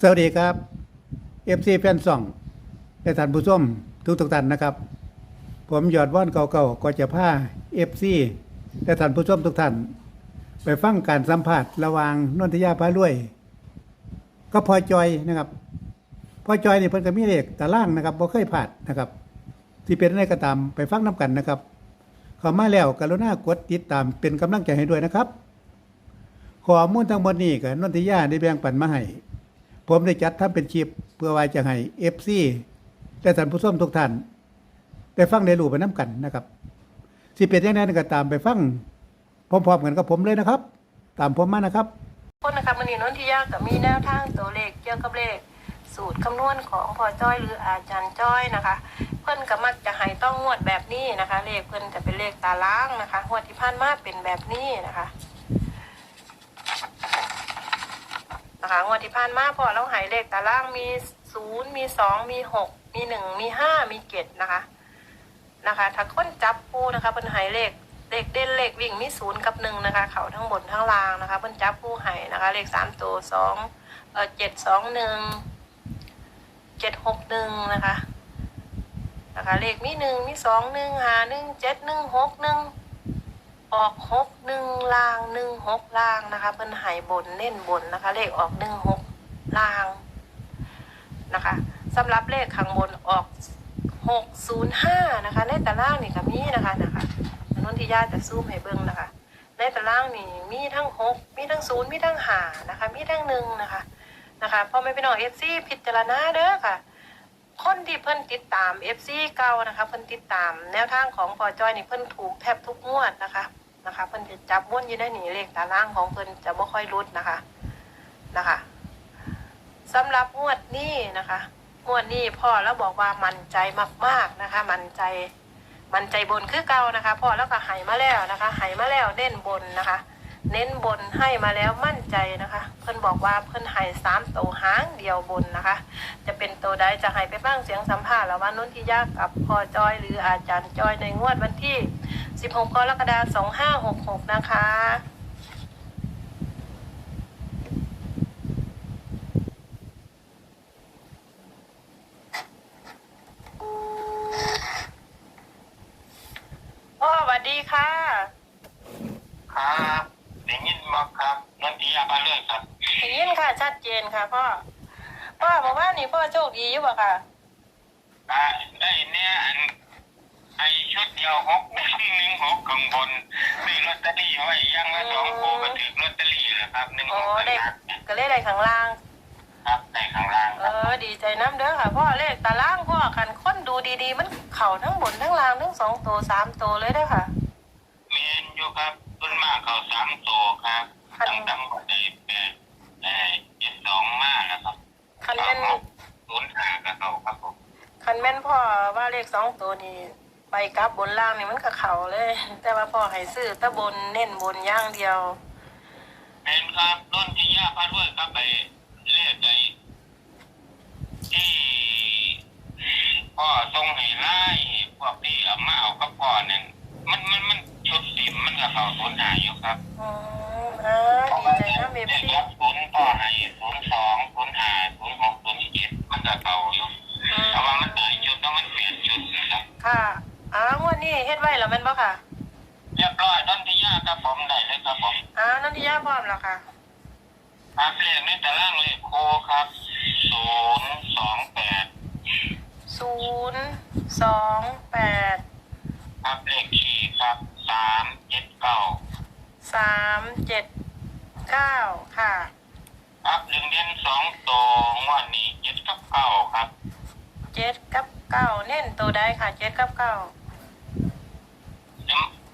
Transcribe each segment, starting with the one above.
สวัสดีครับ FC แฟนซ่องและท่านผู้ชมทุกทุกๆท่านนะครับ ผมยอดว่อนเก่าๆก็จะพา FC และท่านผู้ชมทุกท่าน ไปฟังการสัมภาษณ์ระหว่างนนทยาพารวยก็พอจอยนะครับ พอจอยนี่เพิ่นก็มีเลขตารางนะครับบ่เคยผ่านนะครับ ที่เป็นอะไรก็ตามไปฟังน้กันนะครับเข้ามาแล้วกรุณากดติดตามเป็นกำลังใจให้ด้วยนะครับข้อมูลทั้งหมดนี้ก็นนทยาได้แบ่งปันมาให้ ผมได้จัดทำเป็นคลิปเพื่อไว้จะให้ FC และท่านผู้ชมทุกท่านได้ฟังได้รู้ไปน้กันนะครับสิเป็นยังไงก็ตามไปฟังพร้อมๆกันกับผมเลยนะครับ ตามผมมานะครับคนนะคะมันนี่นนทิยากับมีแนวทางตัวเลขเกี่ยวกับเลข สูตรคำนวณของพอจ้อยหรืออาจารย์จ้อยนะคะ เพื่อนก็มักจะให้ต้องงวดแบบนี้นะคะ เลขเพื่อนจะเป็นเลขตารางนะคะงวดที่ผ่านมาเป็นแบบนี้นะคะ นะคะงวดที่ผ่านมาพอเราหายเลขตารางมีศูนย์มีสองมีหกมีหนึ่งมีห้ามีเจ็ดนะคะนะคะ ถ้าค้นจับปูนะคะเพิ่นหายเลขเลขเด่นเลขวิ่งมีศูนย์กับหนึ่งนะคะ เขาทั้งบนทั้งล่างนะคะเพิ่นจับผู้ให้นะคะ เลขสามตัวสองเออเจ็ดสองหนึ่งเจ็ดหกหนึ่งนะคะนะคะเลขมีหนึ่งมีสองหนึ่งหาหนึ่งเจ็ดหนึ่งหกหนึ่ง ออกหกหนึ่งล่างหนึ่งหกล่างนะคะ เพิ่นให้บนเน้นบนนะคะ เลขออกหนึ่งหกล่างนะคะสำหรับเลขข้างบนออกหกศูนย์ห้านะคะ ในตารางนี่ก็มีนะคะนะคะนนทิยาจะซูมให้เบิ้งนะคะ ในตารางนี่มีทั้งหกมีทั้งศูนย์มีทั้งหานะคะ มีทั้งหนึ่งนะคะนะคะพ่อแม่พี่น้องเอฟซีพิจารณาเด้อค่ะคนที่เพิ่นติดตามเอฟซีเก่านะคะ เพิ่นติดตามแนวทางของพอจอยนี่เพิ่นถูกแทบทุกงวดนะคะ นะคะเพิ่นจะจับม้วนอยู่ในนี่เลขตารางของเพิ่นจะบ่ค่อยรุดนะคะนะคะสำหรับงวดนี้นะคะงวดนี้พ่อแล้วบอกว่ามั่นใจมากๆนะคะ มั่นใจมันใจบนคือเก่านะคะพ่อแล้วก็หายมาแล้วนะคะหายมาแล้วเด่นบนนะคะ เน้นบนให้มาแล้วมั่นใจนะคะ เพิ่นบอกว่าเพิ่นใหายสามตัวหางเดียวบนนะคะ จะเป็นตัวใดจะใหายไปบ้างเสียงสัมภาษณ์แล้วว่านุ่นที่ยากกับพ่อจอย หรืออาจารย์จอยในงวดวันที่ 16กรกฎาคม2566 นะคะพ่อสวัสดีค่ะครับได้ยินมาครับนนทิ ยาบาเรื่องครับได้ยินค่ะ ชัดเจนค่ะพ่อ พ่อบอกว่านี่พ่อโชคดีอยู่บ่ค่ะ อ่าได้เนี่ยอันไอชุดเดียวหกหนึ่งหนึ่งหกข้างบนซื้อลอตเตอรี่ไว้อยังละสองคู่ก็ถือลอตเตอรี่นะครับหนึ่งอ๋หอกได้นะครับก็เลยได้ข้างล่าง ครับในข้างล่างเออดีใจน้ำเด้อค่ะ พ่อเลขตารางพ่อคันค้นดูดีๆ มันเข่าทั้งบนทั้งล่างทั้งสองตัวสามตัวเลยเด้อค่ะ เมนอยู่ครับต้นมากเขาสามตัวครับ ครับตั้งตั้งหมดได้แปดเอ่อเจ็ดสองมากนะครับคันแม่นศูนย์ห้ากับเขาครับผมคันแม่นพ่อว่าเลขสองตัวนี้ไปกลับบนล่างนี่มันก็เข่าเลย แต่ว่าพ่อให้ซื้อแตะบนเน้นบนอย่างเดียวเห็นครับต้นที่ยาพาด้วยครับไปเรียกไอ้ที่พ่อทรงให้ไล่พวกที่เอามาเอากับพ่อเนี่ยมันมันมันชุดสิมมันกับเขาศูนย์หาอยู่ครับอืมอ่าดีใจน้ำเอฟเด็กซีรับศูนย์พ่อให้ศูนย์สองศูนย์ห้าศูนย์หกศูนย์เจ็ดมันกับเขาอยู่แต่ว่ามันตายจุดต้องมันเปลี่ยนจุดนะครับค่ะอ้าวงวันนี้เฮ็ดไว้แล้วแม่นบ่ค่ะเรียบร้อยต้นที่ยาครับผมได้เลยครับผมอ้าวนันทิยาพร้อมแล้วค่ะ ครับเลขในตารางเลขโคครับศูนย์สองแปดศูนย์สองแปดครับเลขที่ครับสามเจ็ดเก้าสามเจ็ด เก้าค่ะ ครับหนึ่งเดือนสองตัวงวันนี้เจ็ดกับเก้าครับเจ็ดกับเก้าเน้นตัวใดค่ะเจ็ดกับเก้า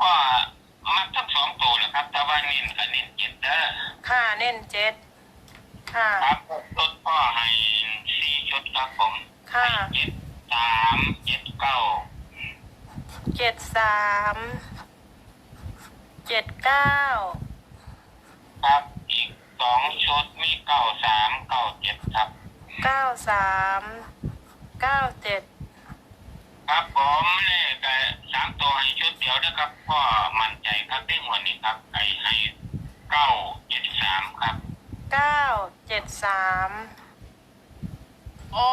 ก็มักทั้งสองตัวแหละครับแต่ว่าเน้นกับเน้นเจ็ดเด้อค่ะเน้นเจ็ดค่ะ ครับรถพ่อให้สี่ชุดครับผมค่ะเจ็ดสามเจ็ดเก้าเจ็ดสาม เจ็ดเก้า ครับ อีกสองชุดมีเก้าสามเก้าเจ็ดครับ เก้าสามเก้าเจ็ดครับผมเลขไอ้สามตัวให้ชุดเดียวนะครับพ่อมั่นใจครับได้หัวนี้ครับไอ้ให้เก้าเจ็ดสามครับ เก้าเจ็ดสามโอ้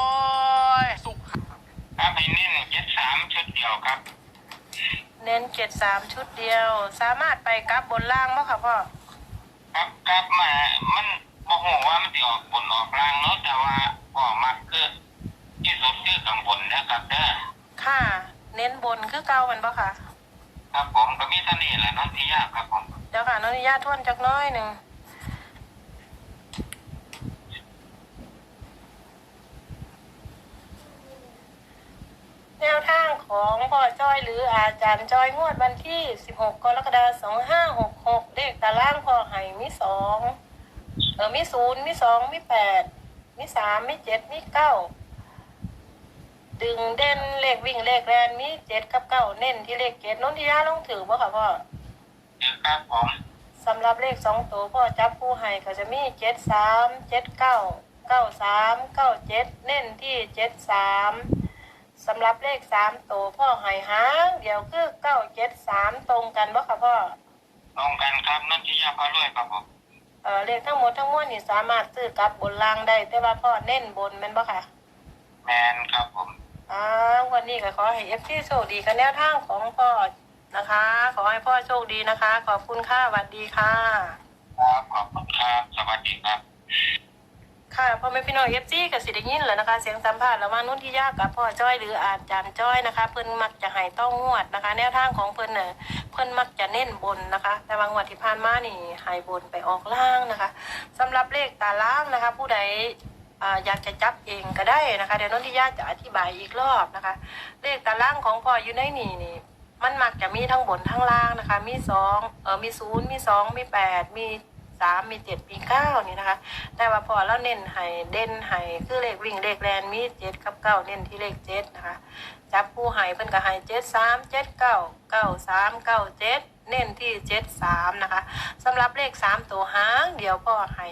ยสุขครับให้เน้นเจ็ดสามชุดเดียวครับ เน้นเจ็ดสามชุดเดียว สามารถไปกลับบนล่างมั้ค่ะพ่อ ครับครับมา มันโมโหว่ามันจะออกบนออกล่างเนาะแต่ว่าพ่อมักคือที่สุดคือข้างบนนะครับเด้อค่ะ เน้นบนคือเก่ามันปะค่ะ ครับผมก็มีเท่านี้แหละน้องที่ยากครับผมเดี๋ยวค่ะน้องนิยาทวนจักหน้อยหนึ่งแนวทางของพ่อจ้อยหรืออาจารย์จ้อยงวดวันที่ 16 กรกฎาคม 2566เลขตารางพ่อไห่ มีสองเออมีศูนย์มีสองมีแปดมีสามมีเจ็ดมีเก้าดึงเด่นเลขวิ่งเลขแรนมีเจ็ดกับเก้าเน้นที่เลขเจ็ดนนทิยาลงถือบ่ค่ะพ่อเจอครับผมสำหรับเลขสองตัวพ่อจับคู่ให้ก็จะมีเจ็ดสามเจ็ดเก้าเก้าสามเก้าเจ็ดเน้นที่เจ็ดสามสำหรับเลขสามตัวพ่อให้หางเดี๋ยวคือเก้าเจ็ดสามตรงกันบ่ค่ะพ่อ ตรงกันครับน้องที่ยากพารวยครับผมเออเลขทั้งหมดทั้งมวลนี่สามารถซื้อกลับบนล่างได้ แต่ว่าพ่อเน้นบนแม่นบ่ค่ะแมนครับผมอ่าวันนี้ก็ขอให้เอฟซีโชคดีกับแนวทางของพ่อนะคะ ขอให้พ่อโชคดีนะคะ ขอบคุณค่ะสวัสดีค่ะ ครับขอบคุณครับสวัสดีครับ ค่ะพ่อแม่พี่น้องเอฟซีกับสิได้ยินแล้วนะคะ เสียงสัมภาษณ์ระหว่างนุ่นที่ยากกับพ่อจ้อยหรืออาจารย์จ้อยนะคะ เพิ่นมักจะให้ต้องงวดนะคะ แนวทางของเพิ่นเน่ะเพิ่นมักจะเน้นบนนะคะ แต่บางวันที่ผ่านมานี่ให้บนไปออกล่างนะคะสำหรับเลขตาล่างนะคะ ผู้ใดอยากจะจับเองก็ได้นะคะเดี๋ยวนุ่นที่ยากจะอธิบายอีกรอบนะคะ เลขตาล่างของพ่ออยู่ในนี่นี่มันมักจะมีทั้งบนทั้งล่างนะคะ มีสองเออมีศูนย์มีสองมีแปดมี สามมีเจ็ดมีเก้านี่นะคะ แต่ว่าพอเราเน้นให้เด่นให้คือเลขวิ่งเลขแลนมีเจ็ดกับเก้าเน้นที่เลขเจ็ดนะคะ จับผู้ให้เพิ่นก็ให้เจ็ดสามเจ็ดเก้าเก้าสามเก้าเจ็ดเน้นที่เจ็ดสามนะคะสำหรับเลขสามตัวหางเดี๋ยวพ่อให้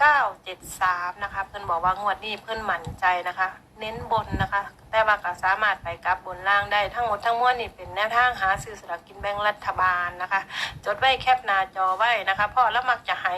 เก้าเจ็ดสามนะคะ เพิ่นบอกว่างวดนี้เพิ่นหมั่นใจนะคะ เน้นบนนะคะ แต่ว่าก็สามารถไปกลับบนล่างได้ทั้งหมดทั้งมวลนี่เป็นแนวทางหาซื้อสลากกินแบ่งรัฐบาลนะคะ จดไว้แคปหน้าจอไว้นะคะพราะแล้วมักจะให้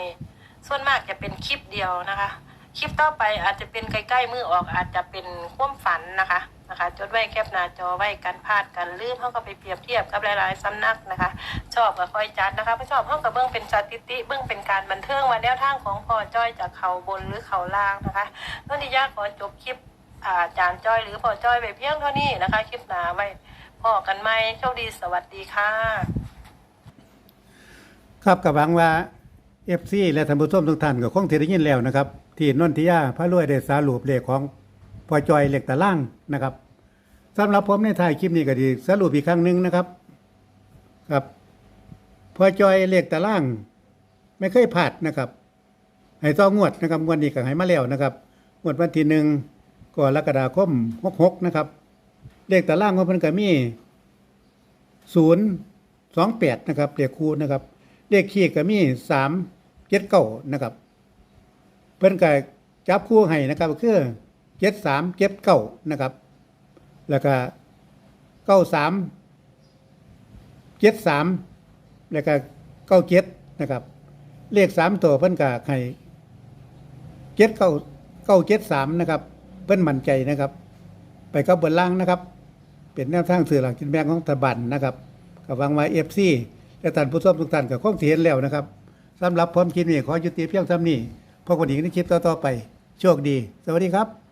ส่วนมากจะเป็นคลิปเดียวนะคะ คลิปต่อไปอาจจะเป็นใกล้ๆมือออกอาจจะเป็นความฝันนะคะนะคะ จดไว้แคปหน้าจอไว้กันพลาดกันลืมเขาก็ไปเปรียบเทียบกับหลายๆสำนักนะคะ ชอบก็ค่อยจัดนะคะไม่ชอบเขากับเบื้องเป็นสถิติเบื้องเป็นการบันเทิงว่าแนวทางของพอจ้อยจากเขาบนหรือเขาล่างนะคะนนทิยาขอจบคลิป อ่าจารย์จ้อยหรือพอจ้อยไปเพียงเท่านี้นะคะ คลิปหนาไว้พอกันไหมโชคดีสวัสดีค่ะ ครับกับหวังว่าเอฟซีและท่านผู้ชมทุกท่านก็คงที่ได้ยินแล้วนะครับ ที่นนทิยาพระรวยได้สารุปเลขของพอจอยเหลขตะล่างนะครับสำหรับผมในท้ายคลิปนี้ก็ดีสรุปอีกครั้งหนึ่งนะครับครับพอจอยเลขตะล่าง ไม่เคยพลาดนะครับให้ต้องงวดนะครับงวดนี้ก็ให้มาแล้วนะครับงวดวันที่หนึ่ง กรกฎาคมหกหกนะครับเลขตะล่างของเพิ่นก็มีศูนย์สองแปดนะครับเลขคูณนะครับเลขคี่ก็มีสามเจ็ดเก้านะครับ เพิ่นก็จับคู่ให้นะครับก็คือเจ็ดสามเจ็ดเก้านะครับ แล้วก็เก้าสามเจ็ดสามแล้วก็เก้าเจ็ดนะครับ เลขสามตัวเพิ่นก็ให้เจ็ดเก้าเก้าเจ็ดสามนะครับ เพิ่นมั่นใจนะครับ ไปกับบนล่างนะครับ เป็นแนวทางสื่อหลักกินแบงของตะบันนะครับกับวังไว้เอฟซีและท่านผู้ชมทุกท่านกับข้องเสียนแล้วนะครับสำหรับผมคิดนี้ขอยุติเพียงเท่านี้พบกันอีกในคลิปต่อๆไป โชคดี สวัสดีครับ